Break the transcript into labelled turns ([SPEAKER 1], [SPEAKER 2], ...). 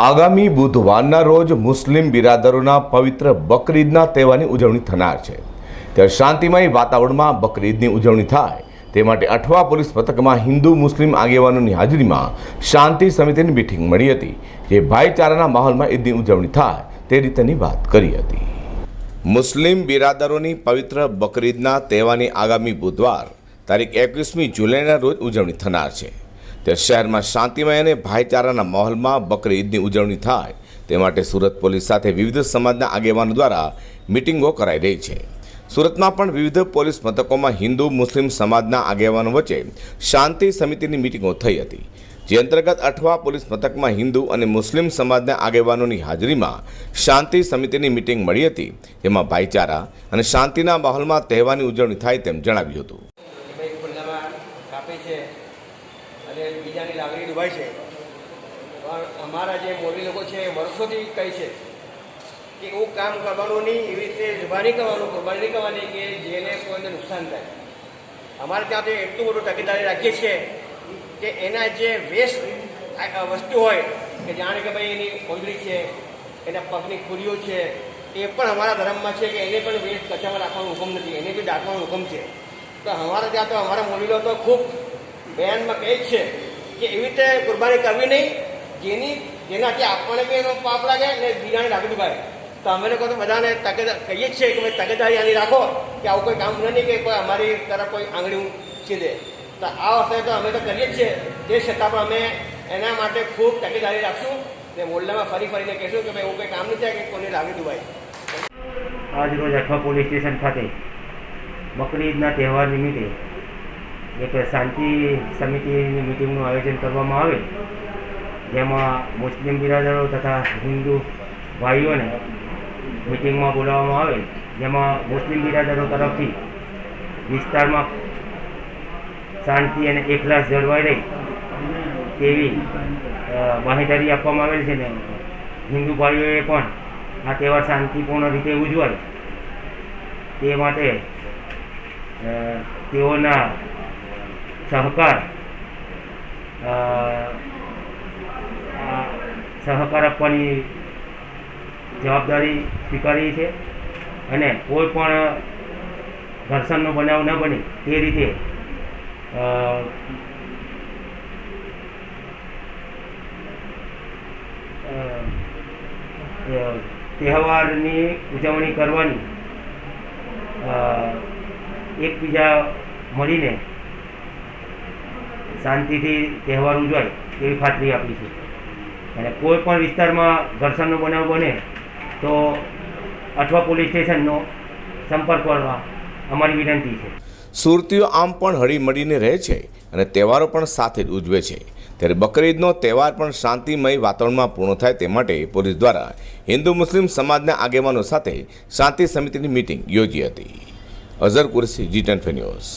[SPEAKER 1] આગામી બુધવારના રોજ મુસ્લિમ બિરાદરોના પવિત્ર બકરીદના તહેવારની ઉજવણી થનાર છે. ત્યારે શાંતિમય વાતાવરણમાં બકરીદની ઉજવણી થાય. તે માટે અઠવા પોલીસ પથકમાં હિન્દુ મુસ્લિમ આગેવાનોની હાજરીમાં શાંતિ સમિતિની મિટિંગ મળી હતી, જે ભાઈચારાના માહોલમાં ઈદની ઉજવણી થાય તે રીતેની વાત કરી હતી. મુસ્લિમ બિરાદરોની પવિત્ર બકરીદના તહેવારની આગામી બુધવાર તારીખ એકવીસમી જુલાઈના રોજ ઉજવણી થનાર છે. તે શહેરમાં શાંતિમય અને ભાઈચારાના માહોલમાં બકરી ઈદની ઉજવણી થાય. તે માટે સુરત પોલીસ સાથે વિવિધ સમાજના આગેવાનો દ્વારા મિટિંગો કરાઈ રહી છે. સુરતમાં પણ વિવિધ પોલીસ મથકોમાં હિન્દુ, મુસ્લિમ સમાજના આગેવાનો વચ્ચે શાંતિ સમિતિની મિટિંગો થઈ હતી. જે અંતર્ગત અઠવા પોલીસ મથકમાં હિન્દુ અને મુસ્લિમ સમાજના આગેવાનોની હાજરીમાં શાંતિ સમિતિની મિટિંગ મળી હતી. જેમાં ભાઈચારા અને શાંતિના માહોલમાં તહેવારની ઉજવણી થાય તેમ જણાવ્યું હતું
[SPEAKER 2] ભાઈ ખુલ્લામાં કાપે છે બીજાની લાગણી ડૂબાય છે. પણ અમારા જે મોરબી લોકો છે એ વર્ષોથી કહે છે કે એવું કામ કરવાનું નહીં, એવી રીતે જુબાની કરવાનું, કુરબાની નહીં કરવાની કે જેને કોઈને નુકસાન થાય. અમારે ત્યાં તો એટલું બધું તકેદારી રાખીએ છીએ કે એના જે વેસ્ટ વસ્તુ હોય કે જાણે કે ભાઈ એની ઓંદરી છે, એના પગની ખુરીઓ છે, એ પણ અમારા ધર્મમાં છે કે એને પણ વેસ્ટ કચરામાં રાખવાનો હુકમ નથી, એને બી દાટવાનો હુકમ છે. તો અમારા ત્યાં તો અમારા મોલીલો તો ખૂબ બેનમાં કહે છે કે એવી રીતે કુરબાની કરવી નહીં. જેની જેનાથી આપણને બી એનો પાપ લાગે ને બીજાને લાગુ દુભાય તો અમે લોકો તો બધાને તકેદાર કહીએ જ છીએ કે ભાઈ તકેદારી આની રાખો કે આવું કોઈ કામ નહીં કે કોઈ અમારી તરફ કોઈ આંગળી છીંદે. તો આ વખતે તો અમે તો કરીએ જ છીએ. તે છતાં પણ અમે એના માટે ખૂબ તકેદારી રાખશું ને મોરલામાં ફરી ફરીને કહીશું કે ભાઈ એવું કોઈ કામ નહીં થાય કે કોઈને લાગી દુભાઈ.
[SPEAKER 3] આજ રોજ અઠવા પોલીસ સ્ટેશન ખાતે બકરી ઈદના તહેવાર નિમિત્તે એક શાંતિ સમિતિની મિટિંગનું આયોજન કરવામાં આવે, જેમાં મુસ્લિમ બિરાદરો તથા હિન્દુ ભાઈઓને મિટિંગમાં બોલાવવામાં આવે, જેમાં મુસ્લિમ બિરાદરો તરફથી વિસ્તારમાં શાંતિ અને એકલાસ જળવાઈ રહી તેવી માહિતી આપવામાં આવેલ છે ને, હિન્દુ ભાઈઓએ પણ આ તહેવાર શાંતિપૂર્ણ રીતે ઉજવાય. તે માટે તેઓના સહકાર સહકાર આપવાની જવાબદારી સ્વીકારી છે અને કોઈ પણ ઘર્ષણનો બનાવ ન બને તે રીતે તહેવારની ઉજવણી કરવાની એકબીજા મળીને શાંતિથી તહેવાર ઉજવાય એવી ખાતરી આપી છે. અને કોઈ પણ વિસ્તારમાં ઘર્ષણનો બનાવ બને તો અઠવા પોલીસ સ્ટેશનનો સંપર્ક કરવા અમારી વિનંતી છે.
[SPEAKER 1] સુરતીઓ આમ પણ હળીમળીને રહે છે અને તહેવારો પણ સાથે જ ઉજવે છે. ત્યારે બકરીદનો તહેવાર પણ શાંતિમય વાતાવરણમાં પૂર્ણ થાય તે માટે પોલીસ દ્વારા હિન્દુ મુસ્લિમ સમાજના આગેવાનો સાથે શાંતિ સમિતિની મિટિંગ યોજી હતી. Azhar Qureshi G ten news.